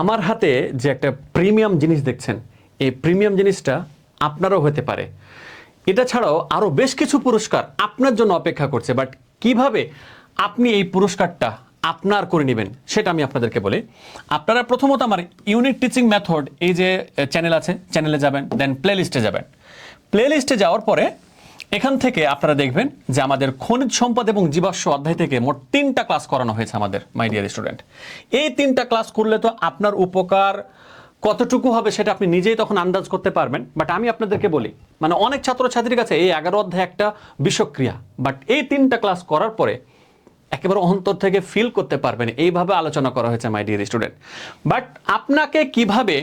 আমার হাতে যে একটা প্রিমিয়াম জিনিস দেখছেন, এই প্রিমিয়াম জিনিসটা আপনারও হতে পারে। এটা ছাড়াও আরও বেশ কিছু পুরস্কার আপনার জন্য অপেক্ষা করছে, বাট কীভাবে আপনি এই পুরস্কারটা আপনার করে নেবেন সেটা আমি আপনাদেরকে বলি। আপনারা প্রথমত আমার ইউনিক টিচিং মেথড, এই যে চ্যানেল আছে চ্যানেলে যাবেন দেন প্লে লিস্টে যাবেন। প্লে লিস্টে যাওয়ার পরে এখান থেকে আপনারা দেখবেন যে আমাদের খনিজ সম্পদ এবং জীবাশ্ম অধ্যায় থেকে মোট তিনটা ক্লাস করানো হয়েছে আমাদের মাই ডিয়ার স্টুডেন্ট এই তিনটা ক্লাস করলে তো আপনার উপকার কতটুকু হবে সেটা আপনি নিজেই তখন আন্দাজ করতে পারবেন। বাট আমি আপনাদেরকে বলি মানে অনেক ছাত্রছাত্রীর কাছে এই এগারো অধ্যায় একটা বিষক্রিয়া। বাট এই তিনটা ক্লাস করার পরে একেবারে অন্তর থেকে ফিল করতে পারবেন, এইভাবে আলোচনা করা হয়েছে মাই ডিয়ার স্টুডেন্ট বাট আপনাকে কীভাবে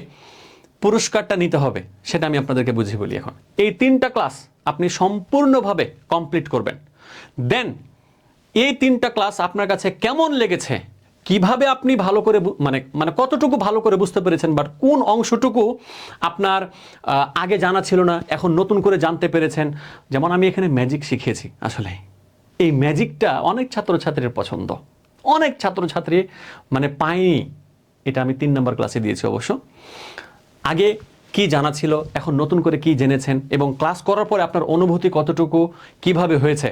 পুরস্কারটা নিতে হবে সেটা আমি আপনাদেরকে বুঝিয়ে বলি এখন। এই তিনটা ক্লাস আপনি সম্পূর্ণভাবে কমপ্লিট করবেন। দেন এই তিনটা ক্লাস আপনার কাছে কেমন লেগেছে? কীভাবে আপনি ভালো করে মানে মানে কতটুকু ভালো করে বুঝতে পেরেছেন বাট কোন অংশটুকু আপনার আগে জানা ছিল না, এখন নতুন করে জানতে পেরেছেন? যেমন আমি এখানে ম্যাজিক শিখিয়েছি আসলে। এই ম্যাজিকটা অনেক ছাত্রছাত্রীর পছন্দ। অনেক ছাত্রছাত্রী মানে পায়নি। এটা আমি তিন নম্বর ক্লাসে দিয়েছি অবশ্য। আগে কি জানা ছিল, এখন নতুন করে কি জেনেছেন এবং ক্লাস করার পরে আপনার অনুভূতি কতটুকু, কীভাবে হয়েছে,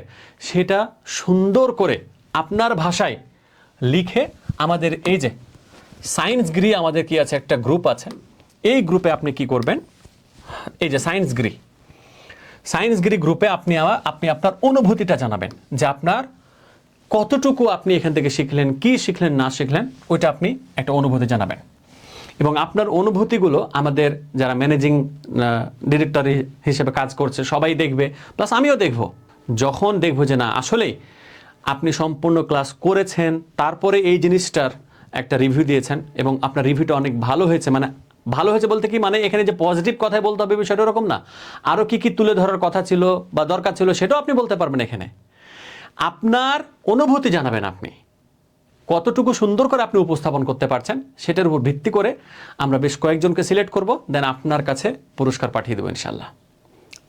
সেটা সুন্দর করে আপনার ভাষায় লিখে আমাদের এই যে সায়েন্স গ্রি আমাদের কি আছে, একটা গ্রুপ আছে। এই গ্রুপে আপনি কি করবেন? এই যে সায়েন্স গ্রি সায়েন্স গ্রি গ্রুপে আপনি আপনি আপনার অনুভূতিটা জানাবেন যে আপনার কতটুকু আপনি এখান থেকে শিখলেন, কি শিখলেন, না শিখলেন, ওইটা আপনি একটা অনুভূতি জানাবেন। এবং আপনার অনুভূতিগুলো আমাদের যারা ম্যানেজিং ডিরেক্টর হিসেবে কাজ করছে, সবাই দেখবে। প্লাস আমিও দেখব। যখন দেখব যে না, আসলেই আপনি সম্পূর্ণ ক্লাস করেছেন, তারপরে এই জিনিসটার একটা রিভিউ দিয়েছেন এবং আপনার রিভিউটা অনেক ভালো হয়েছে। মানে ভালো হয়েছে বলতে কি মানে এখানে যে পজিটিভ কথাই বলতে হবে বিষয়টা ওরকম না। আরও কি কি তুলে ধরার কথা ছিল বা দরকার ছিল সেটাও আপনি বলতে পারবেন এখানে। আপনার অনুভূতি জানাবেন আপনি। কতটুকু সুন্দর করে আপনি উপস্থাপন করতে পারছেন, সেটার উপর ভিত্তি করে আমরা বেশ কয়েকজনকে সিলেক্ট করব, দেন আপনার কাছে পুরস্কার পাঠিয়ে দেবো ইনশাল্লাহ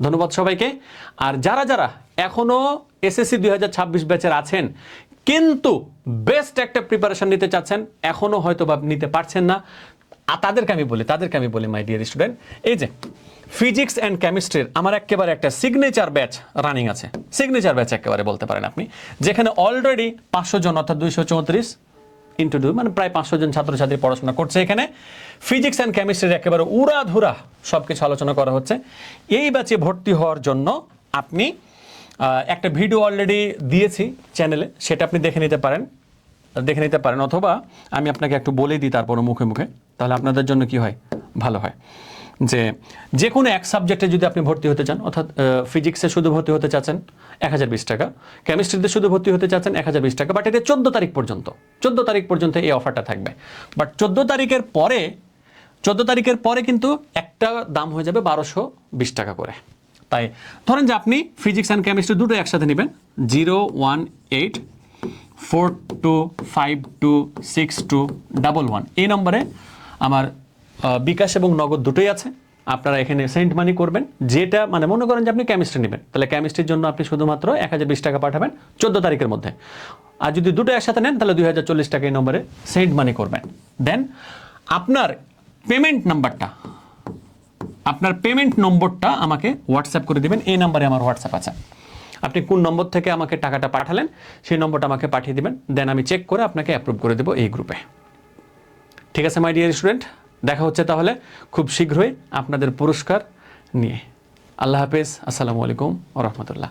ধন্যবাদ সবাইকে। আর যারা যারা এখনও এসএসসি দুই হাজার ছাব্বিশ ব্যাচের আছেন, কিন্তু বেস্ট একটা প্রিপারেশন নিতে চাচ্ছেন এখনও হয়তো বা নিতে পারছেন না তাদেরকে আমি বলি, তাদেরকে আমি বলি মাই ডিয়ার স্টুডেন্ট এই যে ফিজিক্স অ্যান্ড কেমিস্ট্রির আমার একেবারে একটা সিগনেচার ব্যাচ রানিং আছে। সিগনেচার ব্যাচ একেবারে বলতে পারেন আপনি। যেখানে অলরেডি পাঁচশো জন, অর্থাৎ দুইশো চৌত্রিশ ইন্টু টু মানে প্রায় পাঁচশো জন ছাত্রছাত্রী পড়াশোনা করছে এখানে। ফিজিক্স অ্যান্ড কেমিস্ট্রির একেবারে উড়াধুরা সব কিছু আলোচনা করা হচ্ছে। এই ব্যাচে ভর্তি হওয়ার জন্য আপনি একটা ভিডিও অলরেডি দিয়েছি চ্যানেলে সেটা আপনি দেখে নিতে পারেন। দেখে নিতে পারেন, অথবা আমি আপনাকে একটু বলেই দিই তারপরে মুখে মুখে। তাহলে আপনাদের জন্য কি হয়? ভালো হয়। যে যে কোনো এক সাবজেক্টে যদি আপনি ভর্তি হতে চান, অর্থাৎ ফিজিক্সে শুধু ভর্তি হতে চাচ্ছেন এক হাজার বিশ টাকা কেমিস্ট্রিতে শুধু ভর্তি হতে চাচ্ছেন এক হাজার বিশ টাকা বাট এটা চোদ্দ তারিখ পর্যন্ত, চোদ্দ তারিখ পর্যন্ত এই অফারটা থাকবে। বাট চোদ্দ তারিখের পরে, চোদ্দ তারিখের পরে কিন্তু একটা দাম হয়ে যাবে বারোশো বিশ টাকা করে। তাই ধরেন যে আপনি ফিজিক্স অ্যান্ড কেমিস্ট্রি দুটো একসাথে নেবেন zero one eight four two five two six two double one এই নম্বরে আমার বিকাশ এবং নগদ দুটোই আছে। আপনারা এখানে সেন্ট মানি করবেন। যেটা মানে মনে করেন যে আপনি কেমিস্ট্রি নেবেন। তাহলে কেমিস্ট্রির জন্য আপনি শুধুমাত্র এক হাজার বিশ টাকা পাঠাবেন চোদ্দ তারিখের মধ্যে। আর যদি দুটো একসাথে নেন, তাহলে দুই হাজার চল্লিশ টাকা এই নম্বরে সেন্ট মানি করবেন। দেন আপনার পেমেন্ট নাম্বারটা আপনার পেমেন্ট নম্বরটা আমাকে হোয়াটসঅ্যাপ করে দিবেন। এই নাম্বারে আমার হোয়াটসঅ্যাপ আছে। আপনি কোন নম্বর থেকে আমাকে টাকাটা পাঠালেন, সেই নম্বরটা আমাকে পাঠিয়ে দেবেন। দেন আমি চেক করে আপনাকে অ্যাপ্রুভ করে দেবো এই গ্রুপে ঠিক আছে মাই ডিয়ার স্টুডেন্ট দেখা হচ্ছে তাহলে খুব শীঘ্রই আপনাদের পুরস্কার নিয়ে। আল্লাহ হাফেজ আসসালামু আলাইকুম ও রহমতুল্লাহ।